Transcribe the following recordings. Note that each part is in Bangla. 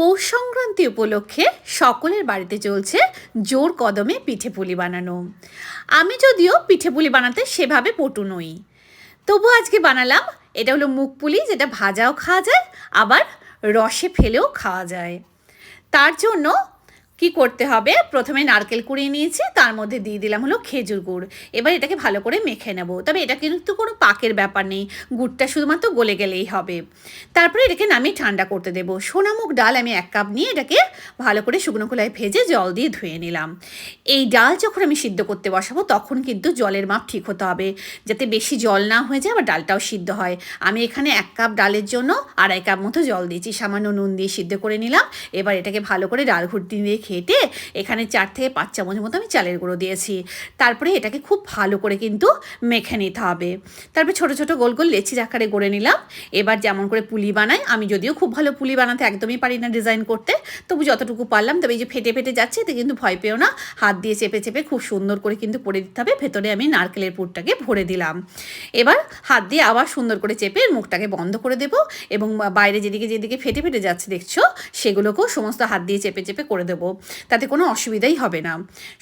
পৌষ সংক্রান্তি উপলক্ষে সকলের বাড়িতে চলছে জোর কদমে পিঠে পুলি বানানো। আমি যদিও পিঠে পুলি বানাতে সেভাবে পটু নই। তবু আজকে বানালাম, এটা হলো মুখ পুলি যেটা ভাজাও খাওয়া যায়, আবার রসে ফেলেও খাওয়া যায়। তার জন্য কি করতে হবে? প্রথমে নারকেল কুড়িয়ে নিয়েছি, তার মধ্যে দিয়ে দিলাম হলো খেজুর গুড়। এবার এটাকে ভালো করে মেখে নেব। তবে এটা কিন্তু কোনো পাকের ব্যাপার নেই, গুড়টা শুধুমাত্র গলে গেলেই হবে। তারপরে এটাকে নামিয়ে ঠান্ডা করতে দেবো। সোনামুখ ডাল আমি এক কাপ নিয়ে এটাকে ভালো করে শুকনো খোলায় ভেজে জল দিয়ে ধুয়ে নিলাম। এই ডাল যখন আমি সিদ্ধ করতে বসাবো, তখন কিন্তু জলের মাপ ঠিক হতে হবে। যাতে বেশি জল না হয়ে যায়, আবার ডালটাও সিদ্ধ হয়। আমি এখানে এক কাপ ডালের জন্য আড়াই কাপ মতো জল দিয়েছি। সামান্য নুন দিয়ে সিদ্ধ করে নিলাম। এবার এটাকে ভালো করে ডাল ঘুরটি দিয়ে খেটে এখানে চার থেকে পাঁচ চামচ মতো আমি চালের গুঁড়ো দিয়েছি। তারপরে এটাকে খুব ভালো করে কিন্তু মেখে নিতে হবে। তারপরে ছোটো ছোটো গোল গোল লেচির আকারে গড়ে নিলাম। এবার যেমন করে পুলি বানাই, আমি যদিও খুব ভালো পুলি বানাতে একদমই পারি না ডিজাইন করতে, তবু যতটুকু পারলাম, তবে এই যে ফেটে ফেটে যাচ্ছে, এতে কিন্তু ভয় পেও না। হাত দিয়ে চেপে চেপে খুব সুন্দর করে কিন্তু পরে দিতে হবে। ভেতরে আমি নারকেলের পুরটাকে ভরে দিলাম। এবার হাত দিয়ে আবার সুন্দর করে চেপে মুখটাকে বন্ধ করে দেবো এবং বাইরে যেদিকে যেদিকে ফেটে ফেটে যাচ্ছে দেখছ, সেগুলোকেও সমস্ত হাত দিয়ে চেপে চেপে করে দেবো। তাতে কোনো অসুবিধাই হবে না।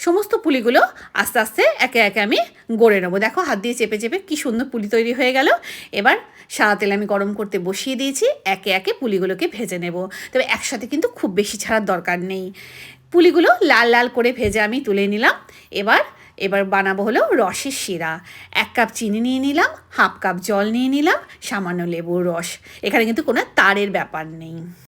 সমস্ত পুলিগুলো আস্তে আস্তে একে একে আমি গড়ে নেব। দেখো হাত দিয়ে চেপে চেপে কী সুন্দর পুলি তৈরি হয়ে গেল। এবার সাদা তেল আমি গরম করতে বসিয়ে দিয়েছি, একে একে পুলিগুলোকে ভেজে নেব। তবে একসাথে কিন্তু খুব বেশি ছাড়ার দরকার নেই। পুলিগুলো লাল লাল করে ভেজে আমি তুলে নিলাম। এবার এবার বানাবো হলো রসের শিরা। এক কাপ চিনি নিয়ে নিলাম, হাফ কাপ জল নিয়ে নিলাম, সামান্য লেবুর রস। এখানে কিন্তু কোনো তারের ব্যাপার নেই।